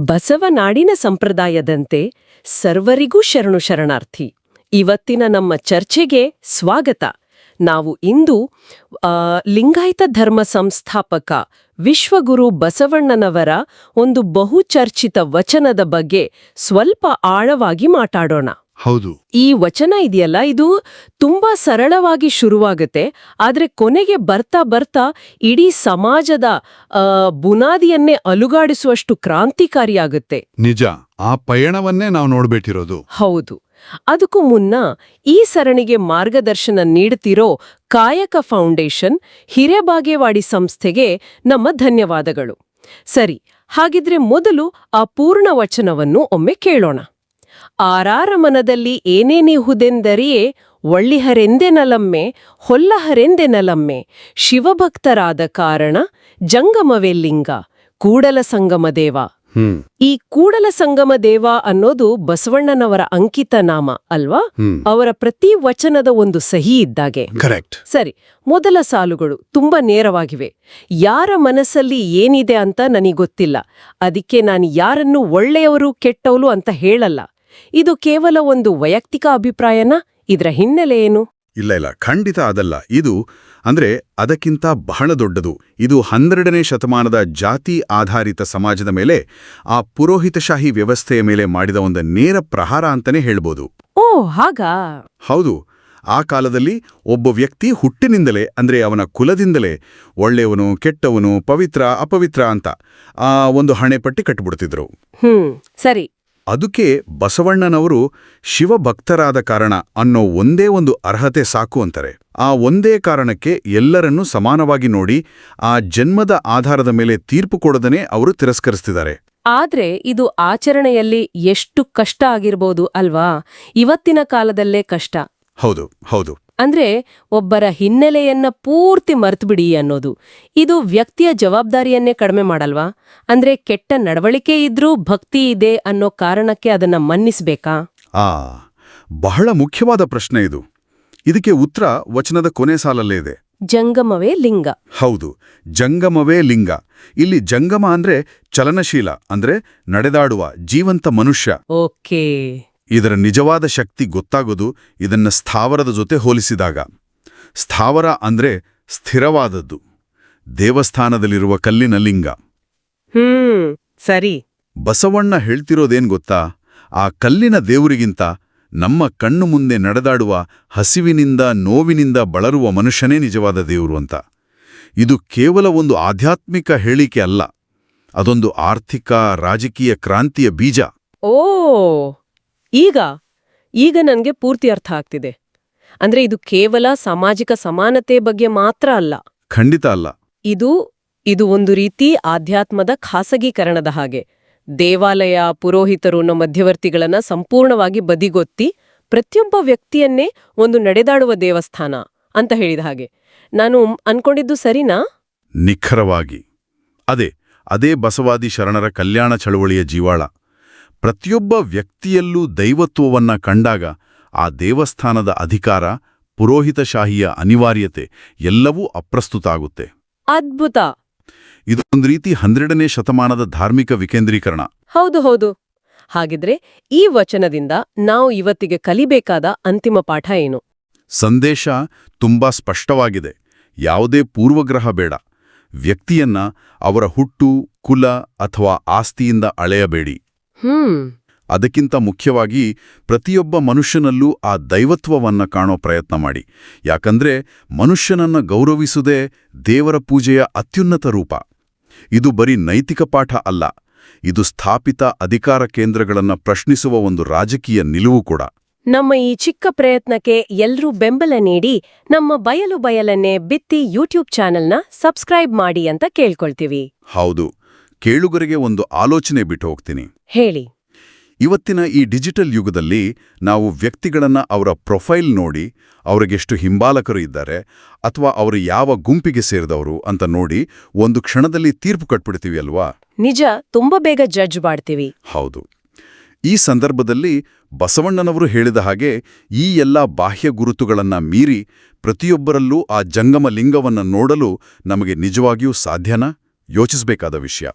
ಬಸವನಾಡಿನ ಸಂಪ್ರದಾಯದಂತೆ ಸರ್ವರಿಗೂ ಶರಣು ಶರಣಾರ್ಥಿ. ಇವತ್ತಿನ ನಮ್ಮ ಚರ್ಚೆಗೆ ಸ್ವಾಗತ. ನಾವು ಇಂದು ಲಿಂಗಾಯತ ಧರ್ಮ ಸಂಸ್ಥಾಪಕ ವಿಶ್ವಗುರು ಬಸವಣ್ಣನವರ ಒಂದು ಬಹುಚರ್ಚಿತ ವಚನದ ಬಗ್ಗೆ ಸ್ವಲ್ಪ ಆಳವಾಗಿ ಮಾತಾಡೋಣ. ಹೌದು. ಈ ವಚನ ಇದೆಯಲ್ಲ ಇದು ತುಂಬಾ ಸರಳವಾಗಿ ಶುರುವಾಗುತ್ತೆ ಆದ್ರೆ ಕೊನೆಗೆ ಬರ್ತಾ ಬರ್ತಾ ಇಡೀ ಸಮಾಜದ ಬುನಾದಿಯನ್ನೇ ಅಲುಗಾಡಿಸುವಷ್ಟು ಕ್ರಾಂತಿಕಾರಿಯಾಗುತ್ತೆ. ನಿಜ ಆ ಪಯಣವನ್ನೇ ನಾವು ನೋಡ್ಬೇಟಿರೋದು ಹೌದು. ಅದಕ್ಕೂ ಮುನ್ನ ಈ ಸರಣಿಗೆ ಮಾರ್ಗದರ್ಶನ ನೀಡುತ್ತಿರೋ ಕಾಯಕ ಫೌಂಡೇಶನ್ ಹಿರೇಬಾಗೇವಾಡಿ ಸಂಸ್ಥೆಗೆ ನಮ್ಮ ಧನ್ಯವಾದಗಳು. ಸರಿ ಹಾಗಿದ್ರೆ ಮೊದಲು ಆ ಪೂರ್ಣ ವಚನವನ್ನು ಒಮ್ಮೆ ಕೇಳೋಣ. ಆರಾರ ಮನದಲ್ಲಿ ಏನೇನಿಹುದೆಂದರಿಯೇ ಒಳ್ಳಿಹರೆಂದೆನಲಮ್ಮೆ ಹೊಲ್ಲಹರೆಂದೆನಲಮ್ಮೆ ಶಿವಭಕ್ತರಾದ ಕಾರಣ ಜಂಗಮವೆಲ್ಲಿಂಗ ಲಿಂಗ ಕೂಡಲ ಸಂಗಮ ದೇವ. ಹ್ಮ್. ಈ ಕೂಡಲ ಸಂಗಮ ದೇವ ಅನ್ನೋದು ಬಸವಣ್ಣನವರ ಅಂಕಿತ ನಾಮ ಅಲ್ವಾ? ಅವರ ಪ್ರತಿ ವಚನದ ಒಂದು ಸಹಿ ಇದ್ದಾಗೆ. ಕರೆಕ್ಟ್. ಸರಿ ಮೊದಲ ಸಾಲುಗಳು ತುಂಬಾ ನೇರವಾಗಿವೆ. ಯಾರ ಮನಸ್ಸಲ್ಲಿ ಏನಿದೆ ಅಂತ ನನಗೊತ್ತಿಲ್ಲ. ಅದಕ್ಕೆ ನಾನು ಯಾರನ್ನು ಒಳ್ಳೆಯವರು ಕೆಟ್ಟವಲು ಅಂತ ಹೇಳಲ್ಲ. ಇದು ಕೇವಲ ಒಂದು ವೈಯಕ್ತಿಕ ಅಭಿಪ್ರಾಯನ? ಇದರ ಹಿನ್ನೆಲೆ ಏನು? ಇಲ್ಲ ಇಲ್ಲ. ಖಂಡಿತ ಅದಲ್ಲ. ಇದು ಅಂದ್ರೆ ಅದಕ್ಕಿಂತ ಬಹಳ ದೊಡ್ಡದು. ಇದು ಹನ್ನೆರಡನೇ ಶತಮಾನದ ಜಾತಿ ಆಧಾರಿತ ಸಮಾಜದ ಮೇಲೆ ಆ ಪುರೋಹಿತಶಾಹಿ ವ್ಯವಸ್ಥೆಯ ಮೇಲೆ ಮಾಡಿದ ಒಂದು ನೇರ ಪ್ರಹಾರ ಅಂತಾನೆ ಹೇಳ್ಬೋದು. ಓ ಹಾಗಾ? ಹೌದು. ಆ ಕಾಲದಲ್ಲಿ ಒಬ್ಬ ವ್ಯಕ್ತಿ ಹುಟ್ಟಿನಿಂದಲೇ ಅಂದ್ರೆ ಅವನ ಕುಲದಿಂದಲೇ ಒಳ್ಳೆಯವನು ಕೆಟ್ಟವನು ಪವಿತ್ರ ಅಪವಿತ್ರ ಅಂತ ಆ ಒಂದು ಹಣೆಪಟ್ಟಿ ಕಟ್ಟಿಬಿಡ್ತಿದ್ರು ಹ್ಮ್ ಸರಿ. ಅದಕ್ಕೆ ಬಸವಣ್ಣನವರು ಶಿವಭಕ್ತರಾದ ಕಾರಣ ಅನ್ನೋ ಒಂದೇ ಒಂದು ಅರ್ಹತೆ ಸಾಕು ಅಂತಾರೆ. ಆ ಒಂದೇ ಕಾರಣಕ್ಕೆ ಎಲ್ಲರನ್ನೂ ಸಮಾನವಾಗಿ ನೋಡಿ ಆ ಜನ್ಮದ ಆಧಾರದ ಮೇಲೆ ತೀರ್ಪು ಕೊಡದನೆ ಅವರು ತಿರಸ್ಕರಿಸ್ತಿದ್ದಾರೆ. ಆದ್ರೆ ಇದು ಆಚರಣೆಯಲ್ಲಿ ಎಷ್ಟು ಕಷ್ಟ ಆಗಿರ್ಬೋದು ಅಲ್ವಾ? ಇವತ್ತಿನ ಕಾಲದಲ್ಲೇ ಕಷ್ಟ. ಹೌದು ಹೌದು. ಅಂದ್ರೆ ಒಬ್ಬರ ಹಿನ್ನೆಲೆಯನ್ನ ಪೂರ್ತಿ ಮರ್ತುಬಿಡಿ ಅನ್ನೋದು. ಇದು ವ್ಯಕ್ತಿಯ ಜವಾಬ್ದಾರಿಯನ್ನೇ ಕಡಿಮೆ ಮಾಡಲ್ವಾ? ಅಂದ್ರೆ ಕೆಟ್ಟ ನಡವಳಿಕೆ ಇದ್ರೂ ಭಕ್ತಿ ಇದೆ ಅನ್ನೋ ಕಾರಣಕ್ಕೆ ಅದನ್ನ ಮನ್ನಿಸ್ಬೇಕಾ? ಆ ಬಹಳ ಮುಖ್ಯವಾದ ಪ್ರಶ್ನೆ ಇದು. ಇದಕ್ಕೆ ಉತ್ತರ ವಚನದ ಕೊನೆ ಸಾಲಲ್ಲೇ ಇದೆ. ಜಂಗಮವೇ ಲಿಂಗ. ಹೌದು ಜಂಗಮವೇ ಲಿಂಗ. ಇಲ್ಲಿ ಜಂಗಮ ಅಂದ್ರೆ ಚಲನಶೀಲ ಅಂದ್ರೆ ನಡೆದಾಡುವ ಜೀವಂತ ಮನುಷ್ಯ. ಓಕೆ. ಇದರ ನಿಜವಾದ ಶಕ್ತಿ ಗೊತ್ತಾಗೋದು ಇದನ್ನ ಸ್ಥಾವರದ ಜೊತೆ ಹೋಲಿಸಿದಾಗ. ಸ್ಥಾವರ ಅಂದ್ರೆ ಸ್ಥಿರವಾದದ್ದು. ದೇವಸ್ಥಾನದಲ್ಲಿರುವ ಕಲ್ಲಿನ ಲಿಂಗ. ಹ್ಮ್ ಸರಿ. ಬಸವಣ್ಣ ಹೇಳ್ತಿರೋದೇನ್ ಗೊತ್ತಾ? ಆ ಕಲ್ಲಿನ ದೇವರಿಗಿಂತ ನಮ್ಮ ಕಣ್ಣು ಮುಂದೆ ನಡೆದಾಡುವ ಹಸಿವಿನಿಂದ ನೋವಿನಿಂದ ಬಳರುವ ಮನುಷ್ಯನೇ ನಿಜವಾದ ದೇವರು ಅಂತ. ಇದು ಕೇವಲ ಒಂದು ಆಧ್ಯಾತ್ಮಿಕ ಹೇಳಿಕೆ ಅಲ್ಲ. ಅದೊಂದು ಆರ್ಥಿಕ ರಾಜಕೀಯ ಕ್ರಾಂತಿಯ ಬೀಜ. ಓ! ಈಗ ಈಗ ನನಗೆ ಪೂರ್ತಿ ಅರ್ಥ ಆಗ್ತಿದೆ. ಅಂದ್ರೆ ಇದು ಕೇವಲ ಸಾಮಾಜಿಕ ಸಮಾನತೆ ಬಗ್ಗೆ ಮಾತ್ರ ಅಲ್ಲ. ಖಂಡಿತ ಅಲ್ಲ. ಇದು ಇದು ಒಂದು ರೀತಿ ಆಧ್ಯಾತ್ಮದ ಖಾಸಗೀಕರಣದ ಹಾಗೆ. ದೇವಾಲಯ ಪುರೋಹಿತರು ಅನ್ನೋ ಮಧ್ಯವರ್ತಿಗಳನ್ನ ಸಂಪೂರ್ಣವಾಗಿ ಬದಿಗೊತ್ತಿ ಪ್ರತಿಯೊಬ್ಬ ವ್ಯಕ್ತಿಯನ್ನೇ ಒಂದು ನಡೆದಾಡುವ ದೇವಸ್ಥಾನ ಅಂತ ಹೇಳಿದ ಹಾಗೆ. ನಾನು ಅನ್ಕೊಂಡಿದ್ದು ಸರಿನಾ? ನಿಖರವಾಗಿ. ಅದೇ ಅದೇ ಬಸವಾದಿ ಶರಣರ ಕಲ್ಯಾಣ ಚಳುವಳಿಯ ಜೀವಾಳ. ಪ್ರತಿಯೊಬ್ಬ ವ್ಯಕ್ತಿಯಲ್ಲೂ ದೈವತ್ವವನ್ನ ಕಂಡಾಗ ಆ ದೇವಸ್ಥಾನದ ಅಧಿಕಾರ ಪುರೋಹಿತಶಾಹಿಯ ಅನಿವಾರ್ಯತೆ ಎಲ್ಲವೂ ಅಪ್ರಸ್ತುತ ಆಗುತ್ತೆ. ಅದ್ಭುತ. ಇದೊಂದು ರೀತಿ ಹನ್ನೆರಡನೇ ಶತಮಾನದ ಧಾರ್ಮಿಕ ವಿಕೇಂದ್ರೀಕರಣ. ಹೌದು ಹೌದು. ಹಾಗಿದ್ರೆ ಈ ವಚನದಿಂದ ನಾವು ಇವತ್ತಿಗೆ ಕಲಿಬೇಕಾದ ಅಂತಿಮ ಪಾಠ ಏನು? ಸಂದೇಶ ತುಂಬಾ ಸ್ಪಷ್ಟವಾಗಿದೆ. ಯಾವುದೇ ಪೂರ್ವಗ್ರಹ ಬೇಡ. ವ್ಯಕ್ತಿಯನ್ನ ಅವರ ಹುಟ್ಟು ಕುಲ ಅಥವಾ ಆಸ್ತಿಯಿಂದ ಅಳೆಯಬೇಡಿ. ಅದಕ್ಕಿಂತ ಮುಖ್ಯವಾಗಿ ಪ್ರತಿಯೊಬ್ಬ ಮನುಷ್ಯನಲ್ಲೂ ಆ ದೈವತ್ವವನ್ನ ಕಾಣೋ ಪ್ರಯತ್ನ ಮಾಡಿ. ಯಾಕಂದ್ರೆ ಮನುಷ್ಯನನ್ನ ಗೌರವಿಸುವುದೇ ದೇವರ ಪೂಜೆಯ ಅತ್ಯುನ್ನತ ರೂಪ. ಇದು ಬರೀ ನೈತಿಕ ಪಾಠ ಅಲ್ಲ ಇದು ಸ್ಥಾಪಿತ ಅಧಿಕಾರ ಕೇಂದ್ರಗಳನ್ನು ಪ್ರಶ್ನಿಸುವ ಒಂದು ರಾಜಕೀಯ ನಿಲುವು ಕೂಡ. ನಮ್ಮ ಈ ಚಿಕ್ಕ ಪ್ರಯತ್ನಕ್ಕೆ ಎಲ್ಲರೂ ಬೆಂಬಲ ನೀಡಿ ನಮ್ಮ ಬಯಲು ಬಯಲನ್ನೇ ಬಿತ್ತಿ ಯೂಟ್ಯೂಬ್ ಚಾನೆಲ್ನ ಸಬ್ಸ್ಕ್ರೈಬ್ ಮಾಡಿ ಅಂತ ಕೇಳ್ಕೊಳ್ತೀವಿ. ಹೌದು. ಕೇಳುಗರಿಗೆ ಒಂದು ಆಲೋಚನೆ ಬಿಟ್ಟು ಹೋಗ್ತೀನಿ. ಹೇಳಿ. ಇವತ್ತಿನ ಈ ಡಿಜಿಟಲ್ ಯುಗದಲ್ಲಿ ನಾವು ವ್ಯಕ್ತಿಗಳನ್ನ ಅವರ ಪ್ರೊಫೈಲ್ ನೋಡಿ ಅವರಿಗೆಷ್ಟು ಹಿಂಬಾಲಕರು ಇದ್ದಾರೆ ಅಥವಾ ಅವರು ಯಾವ ಗುಂಪಿಗೆ ಸೇರಿದವರು ಅಂತ ನೋಡಿ ಒಂದು ಕ್ಷಣದಲ್ಲಿ ತೀರ್ಪು ಕಟ್ಬಿಡ್ತೀವಿ ಅಲ್ವಾ? ನಿಜ ತುಂಬಾ ಬೇಗ ಜಡ್ಜ್ ಮಾಡ್ತೀವಿ. ಹೌದು. ಈ ಸಂದರ್ಭದಲ್ಲಿ ಬಸವಣ್ಣನವರು ಹೇಳಿದ ಹಾಗೆ ಈ ಎಲ್ಲ ಬಾಹ್ಯ ಗುರುತುಗಳನ್ನ ಮೀರಿ ಪ್ರತಿಯೊಬ್ಬರಲ್ಲೂ ಆ ಜಂಗಮ ಲಿಂಗವನ್ನು ನೋಡಲು ನಮಗೆ ನಿಜವಾಗಿಯೂ ಸಾಧ್ಯನಾ? ಯೋಚಿಸಬೇಕಾದ ವಿಷಯ.